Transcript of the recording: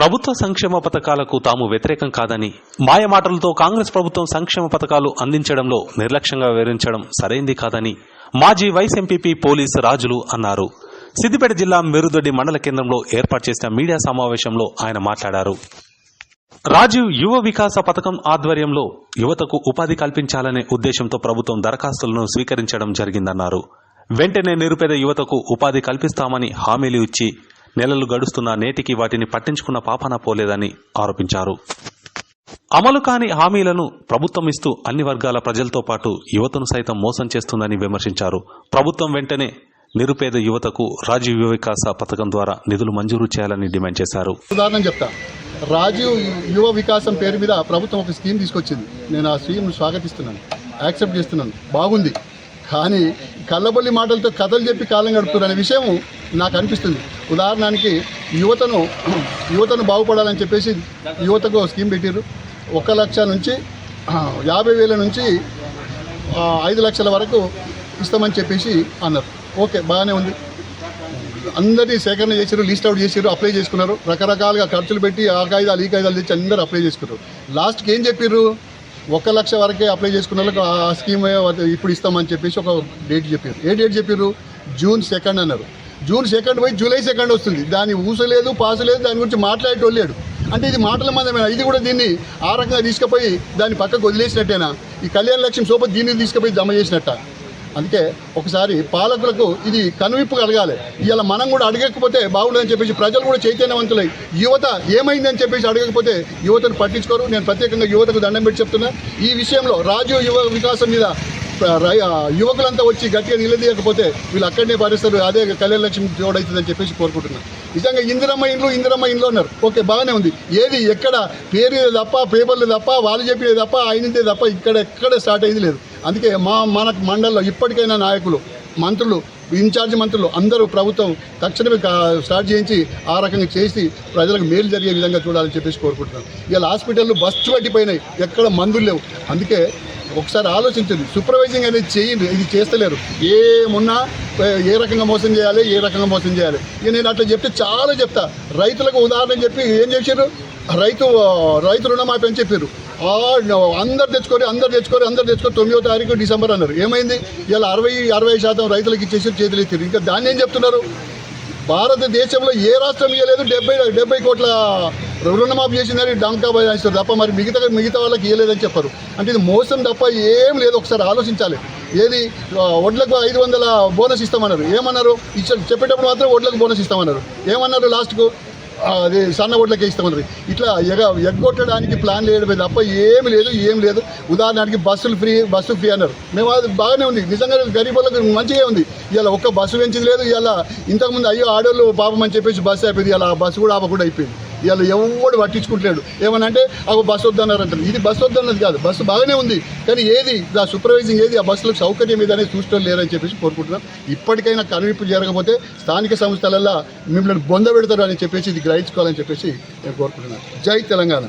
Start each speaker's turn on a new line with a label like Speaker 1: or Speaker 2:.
Speaker 1: ప్రభుత్వ సంక్షేమ పథకాలకు తాము వ్యతిరేకం కాదని మాయమాటలతో కాంగ్రెస్ ప్రభుత్వం సంక్షేమ పథకాలు అందించడంలో నిర్లక్ష్యంగా వివరించడం సరైంది కాదని మాజీ వైస్ ఎంపీపీ పోలీస్ రాజులు అన్నారు. సిద్దిపేట జిల్లా మెరుదొడ్డి మండల కేంద్రంలో ఏర్పాటు చేసిన మీడియా సమావేశంలో ఆయన మాట్లాడారు. రాజీవ్ యువ వికాస పథకం ఆధ్వర్యంలో యువతకు ఉపాధి కల్పించాలనే ఉద్దేశంతో ప్రభుత్వం దరఖాస్తులను స్వీకరించడం జరిగిందన్నారు. వెంటనే నిరుపేద యువతకు ఉపాధి కల్పిస్తామని హామీలు ఇచ్చి నెలలు గడుస్తున్న నేటికి వాటిని పట్టించుకున్న పాపాన పోలేదని ఆరోపించారు. అమలు కాని హామీలను ప్రభుత్వం ఇస్తూ అన్ని వర్గాల ప్రజలతో పాటు యువతను సైతం మోసం చేస్తుందని విమర్శించారు. ప్రభుత్వం వెంటనే నిరుపేద యువతకు రాజీవ్ వికాస పథకం ద్వారా నిధులు మంజూరు చేయాలని డిమాండ్ చేశారు.
Speaker 2: ఉదాహరణ చెప్తా. రాజీవ్ యువ వికాసం పేరు మీద ప్రభుత్వం ఒక స్కీమ్ తీసుకొచ్చింది. నేను ఆ స్కీమ్ను స్వాగతిస్తున్నాను. యాక్సెప్ట్ చేస్తున్నాను. బాగుంది. కానీ కళ్ళబొల్లి మాటలతో కథలు చెప్పి కాలం గడుపుతున్నారు అనే విషయం నాకు అనిపిస్తుంది. ఉదాహరణకి యువతను యువతను బాగుపడాలని చెప్పేసి యువతకు స్కీమ్ పెట్టారు ఒక లక్ష నుంచి యాభై వేల నుంచి ఐదు లక్షల వరకు ఇస్తామని చెప్పేసి అన్నారు. ఓకే బాగానే ఉంది. అందరి సేకరణ చేశారు లిస్ట్ అవుట్ చేశారు అప్లై చేసుకున్నారు. రకరకాలుగా ఖర్చులు పెట్టి ఆ కాయిదాలు ఈ కాగితాలు తెచ్చి అందరూ అప్లై చేసుకున్నారు. లాస్ట్కి ఏం చెప్పారు ఒక లక్ష వరకే అప్లై చేసుకున్న వాళ్ళకి ఆ స్కీమ్ ఇప్పుడు ఇస్తామని చెప్పేసి ఒక డేట్ చెప్పారు ఏ డేట్ చెప్పారు జూన్ సెకండ్ అన్నారు. జూన్ సెకండ్ పోయి జూలై సెకండ్ వస్తుంది. దాని ఊసలేదు పాసు లేదు దాని గురించి మాట్లాడేటోళ్ళాడు. లేడు అంటే ఇది మాటల మందమేనా? ఇది కూడా దీన్ని ఆ రకంగా తీసుకుపోయి దాన్ని పక్కకు వదిలేసినట్టేనా? ఈ కళ్యాణ లక్ష్యం సోప దీన్ని తీసుకుపోయి జమ చేసినట్ట? అందుకే ఒకసారి పాలకులకు ఇది కనువిప్పు కలగాలి. ఇలా మనం కూడా అడగకపోతే బాగుండదని చెప్పేసి ప్రజలు కూడా చైతన్యవంతులై యువత ఏమైందని చెప్పేసి అడగకపోతే యువతను పట్టించుకోరు. నేను ప్రత్యేకంగా యువతకు దండం పెట్టి చెప్తున్నా. ఈ విషయంలో రాజు యువ వికాసం మీద యువకులంతా వచ్చి గట్టిగా నిలదీయకపోతే వీళ్ళు అక్కడనే పారేస్తారు అదే కళ్యాణ లక్ష్మి జోడవుతుందని చెప్పేసి కోరుకుంటున్నాను నిజంగా ఇందిరమ్మ ఇండ్లు ఇందిరమ్మ ఇండ్లు అన్నారు. ఓకే బాగానే ఉంది. ఏది ఎక్కడ పేరు తప్ప పేపర్లు తప్ప వాళ్ళు చెప్పేది తప్ప అయినదే తప్ప ఇక్కడ ఎక్కడ స్టార్ట్ అయింది లేదు. అందుకే మా మన మండలంలో ఇప్పటికైనా నాయకులు మంత్రులు ఇన్ఛార్జ్ మంత్రులు అందరూ ప్రభుత్వం తక్షణమే స్టార్ట్ చేయించి ఆ రకంగా చేసి ప్రజలకు మేలు జరిగే విధంగా చూడాలని చెప్పేసి కోరుకుంటున్నాను ఇవాళ హాస్పిటల్ బస్సు పట్టిపోయినాయి ఎక్కడ మందులు లేవు. అందుకే ఒకసారి ఆలోచించండి. సూపర్వైజింగ్ అనేది చేయండి. ఇది చేస్తలేరు. ఏమున్నా ఏ రకంగా మోసం చేయాలి ఏ రకంగా మోసం చేయాలి. ఇక నేను అట్లా చెప్తే చాలా చెప్తా. రైతులకు ఉదాహరణ చెప్పి ఏం చేశారు రైతు రైతు రుణమాఫీ అని చెప్పారు అందరు తెచ్చుకొని అందరు తెచ్చుకొని అందరు తెచ్చుకొని తొమ్మిదో తారీఖు డిసెంబర్ అన్నారు. ఏమైంది? ఇలా అరవై అరవై శాతం రైతులకు ఇచ్చేసి చేతులు ఎత్తారు ఇంకా దాన్ని ఏం చెప్తున్నారు? భారతదేశంలో ఏ రాష్ట్రం ఇవ్వలేదు డెబ్బై డెబ్బై కోట్ల రుణమాఫీ చేసిందని డంకా బజాయిస్తారు తప్ప మరి మిగతా మిగతా వాళ్ళకి ఇవ్వలేదని చెప్పారు. అంటే ఇది మోసం తప్ప ఏం లేదు ఒకసారి ఆలోచించాలి. ఏది ఒడ్లకు వడ్లకు ఐదు వందల బోనస్ ఇస్తామన్నారు. ఏమన్నారు? ఇచ్చారు చెప్పేటప్పుడు మాత్రం వడ్లకు బోనస్ ఇస్తామన్నారు. ఏమన్నారు లాస్ట్కు? అది సన్న ఓట్లకే ఇస్తామన్నారు. ఇట్లా ఎగ ఎగ్గొట్టడానికి ప్లాన్ వేయడమే తప్ప ఏమి లేదు ఏం లేదు. ఉదాహరణకి బస్సులు ఫ్రీ బస్సు ఫ్రీ అన్నారు. మేము అది బాగానే ఉంది. నిజంగా గరీబ్ వాళ్ళకి మంచిగా ఉంది. ఇలా ఒక్క బస్సు పెంచింది లేదు. ఇలా ఇంతకుముందు అయ్యో ఆడోళ్ళు పాపం అని చెప్పేసి బస్సు అయిపోయింది ఇలా బస్సు కూడా ఆపకుండా అయిపోయింది. ఇవాళ ఎవడు పట్టించుకుంటలేడు. ఏమనంటే అవి బస్సు వద్దన్నారు అంటారు. ఇది బస్సు వద్దన్నది కాదు. బస్సు బాగానే ఉంది. కానీ ఏది? ఆ సూపర్వైజింగ్ ఏది? ఆ బస్సులకు సౌకర్యం ఏదనే అనేది చూసుకోవడం లేరని చెప్పేసి కోరుకుంటున్నాం. ఇప్పటికైనా కనువిప్పు జరగకపోతే స్థానిక సంస్థలల్లో మిమ్మల్ని బొంద పెడతారు అని చెప్పేసి ఇది గ్రహించుకోవాలని చెప్పేసి నేను కోరుకుంటున్నాను. జై తెలంగాణ.